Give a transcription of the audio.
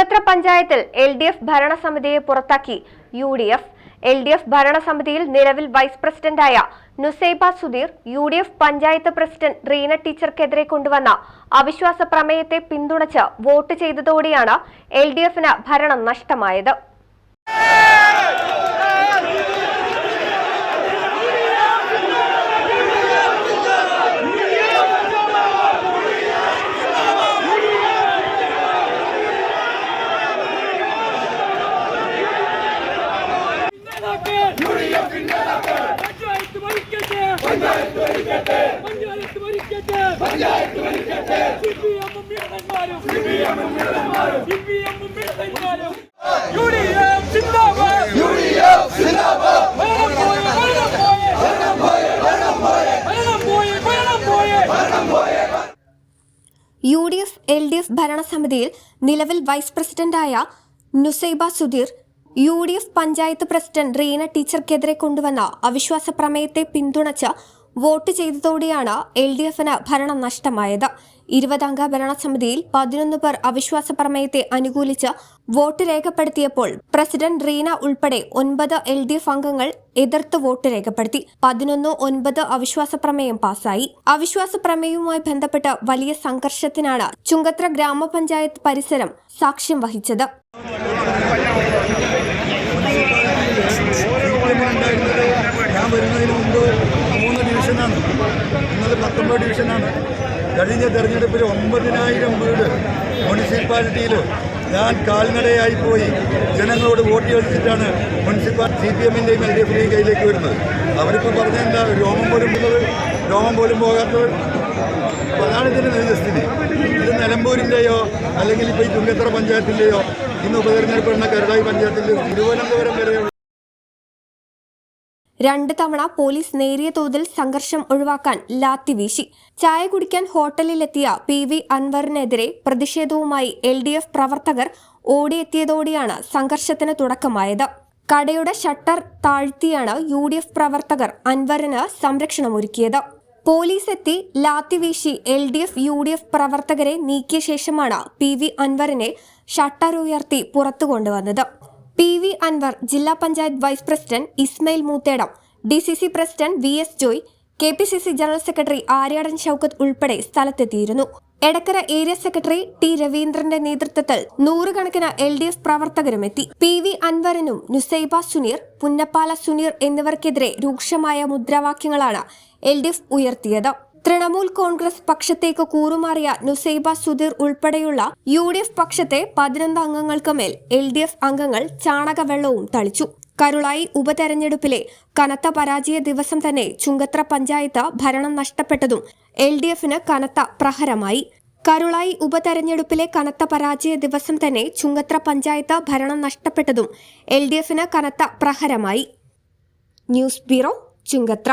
Chungathara പഞ്ചായത്തിൽ L D F ഭരണസമിതിയെ പുറത്താക്കി. U D F L D F ഭരണസമിതിയിൽ നിലവിൽ വൈസ് പ്രസിഡന്റായ Nusaiba Sudheer U D F panchayat president Reena ടീച്ചർക്കെതിരെ കൊണ്ടുവന്ന അവിശ്വാസ പ്രമേയത്തെ പിന്തുണച്ച് വോട്ട് ചെയ്തതോടെയാണ് എൽ ഡി എഫിന് ഭരണം നഷ്ടമായത് പഞ്ചായത്ത് ഭരിക്കട്ടെ പഞ്ചായത്ത് ഭരിക്കട്ടെ പഞ്ചായത്ത് ഭരിക്കട്ടെ പഞ്ചായത്ത് ഭരിക്കട്ടെ സിപിഎമ്മും മിടന്മാരും സിപിഎമ്മും മിടന്മാരും സിപിഎമ്മും മിടന്മാരും യുഡിഎഫ് സിന്ദാബാദ് യുഡിഎഫ് സിന്ദാബാദ് ഭരണം പോയി ഭരണം പോയി ഭരണം പോയി ഭരണം പോയി ഭരണം പോയി ഭരണം പോയി U D F L D F ഭരണസമിതിയിൽ നിലവിൽ വൈസ് പ്രസിഡന്റായ Nusaiba Sudheer U D F panchayat president Reena ടീച്ചർക്കെതിരെ കൊണ്ടുവന്ന അവിശ്വാസ പ്രമേയത്തെ പിന്തുണച്ച് വോട്ട് ചെയ്തതോടെയാണ് എൽ ഡി എഫിന് ഭരണം നഷ്ടമായത്. ഇരുപതംഗ ഭരണസമിതിയിൽ പതിനൊന്ന് പേർ അവിശ്വാസ പ്രമേയത്തെ അനുകൂലിച്ച് വോട്ട് രേഖപ്പെടുത്തിയപ്പോൾ പ്രസിഡന്റ് റീന ഉൾപ്പെടെ ഒൻപത് എൽ ഡി എഫ് അംഗങ്ങൾ എതിർത്ത് വോട്ട് രേഖപ്പെടുത്തി. പതിനൊന്ന് ഒൻപത് അവിശ്വാസ പ്രമേയം പാസായി. അവിശ്വാസ പ്രമേയവുമായി ബന്ധപ്പെട്ട് വലിയ സംഘർഷത്തിനാണ് ചുങ്കത്ര ഗ്രാമപഞ്ചായത്ത് പരിസരം സാക്ഷ്യം വഹിച്ചത് ഉണ്ടായിരുന്നത് ഞാൻ വരുന്നതിന് മുമ്പ് മൂന്ന് ഡിവിഷനാണ്. ഇന്നത് പത്തൊമ്പത് ഡിവിഷനാണ്. കഴിഞ്ഞ തെരഞ്ഞെടുപ്പിൽ ഒമ്പതിനായിരം വീട് മുനിസിപ്പാലിറ്റിയിൽ ഞാൻ കാൽനടയായി പോയി. ജനങ്ങളോട് വോട്ട് ചോദിച്ചിട്ടാണ് മുനിസിപ്പാലിറ്റി സി പി എമ്മിന്റെയും എൽ ഡി എഫിന്റെയും കയ്യിലേക്ക് വരുന്നത്. അവരിപ്പോൾ പറഞ്ഞെന്താ രോമം പോലും ഉള്ളത് രോമം പോലും പോകാത്തത്. അതാണ് ഇതിന്റെ നിജസ്ഥിതി. ഇത് നിലമ്പൂരിന്റെയോ അല്ലെങ്കിൽ ഇപ്പോൾ ഈ ചുങ്കത്തറ പഞ്ചായത്തിന്റെയോ ഇന്ന് ഉപതെരഞ്ഞെടുപ്പ് കരുതായി പഞ്ചായത്തിന്റെ തിരുവനന്തപുരം വരെയുള്ള രണ്ട് തവണ പോലീസ് നേരിയ തോതിൽ സംഘർഷം ഒഴിവാക്കാൻ ലാത്തി വീശി. ചായ കുടിക്കാൻ ഹോട്ടലിലെത്തിയ പി വി അൻവറിനെതിരെ പ്രതിഷേധവുമായി എൽ ഡി എഫ് പ്രവർത്തകർ ഓടിയെത്തിയതോടെയാണ് സംഘർഷത്തിന് തുടക്കമായത്. കടയുടെ ഷട്ടർ താഴ്ത്തിയാണ് യു ഡി എഫ് പ്രവർത്തകർ അൻവറിന് സംരക്ഷണമൊരുക്കിയത്. പോലീസ് എത്തി ലാത്തി വീശി L D F U D F പ്രവർത്തകരെ നീക്കിയ ശേഷമാണ് പി വി അൻവറിനെ ഷട്ടർ ഉയർത്തി പുറത്തു കൊണ്ടുവന്നത്. പി വി അൻവർ ജില്ലാ panchayat vice president Ismail Moothedam D C C president V S Joy K P C C general secretary Aryadan Shoukath ഉൾപ്പെടെ സ്ഥലത്തെത്തിയിരുന്നു. എടക്കര ഏരിയ സെക്രട്ടറി ടി രവീന്ദ്രന്റെ നേതൃത്വത്തിൽ നൂറുകണക്കിന് എൽ ഡി എഫ് പ്രവർത്തകരും എത്തി. പി വി അൻവറിനും നുസൈബ സുനീർ പുന്നപ്പാല സുനീർ എന്നിവർക്കെതിരെ രൂക്ഷമായ മുദ്രാവാക്യങ്ങളാണ് എൽ ഡി എഫ് ഉയർത്തിയത്. തൃണമൂൽ കോൺഗ്രസ് പക്ഷത്തേക്ക് കൂറുമാറിയ നുസൈബ സുധീർ ഉൾപ്പെടെയുള്ള യു ഡി എഫ് പക്ഷത്തെ പതിനൊന്ന് അംഗങ്ങൾക്ക് മേൽ എൽ ഡി എഫ് അംഗങ്ങൾ ചാണകവെള്ളവും തളിച്ചു. കരുളായി ഉപതെരഞ്ഞെടുപ്പിലെ കനത്ത പരാജയ ദിവസം തന്നെ ചുങ്കത്ര പഞ്ചായത്ത് ഭരണം നഷ്ടപ്പെട്ടതും എൽ ഡി എഫിന് കനത്ത പ്രഹരമായി. കരുളായി ഉപതെരഞ്ഞെടുപ്പിലെ കനത്ത പരാജയ ദിവസം തന്നെ ചുങ്കത്ര പഞ്ചായത്ത് ഭരണം നഷ്ടപ്പെട്ടതും എൽ ഡി എഫിന് കനത്ത പ്രഹരമായി. News bureau Chungathara.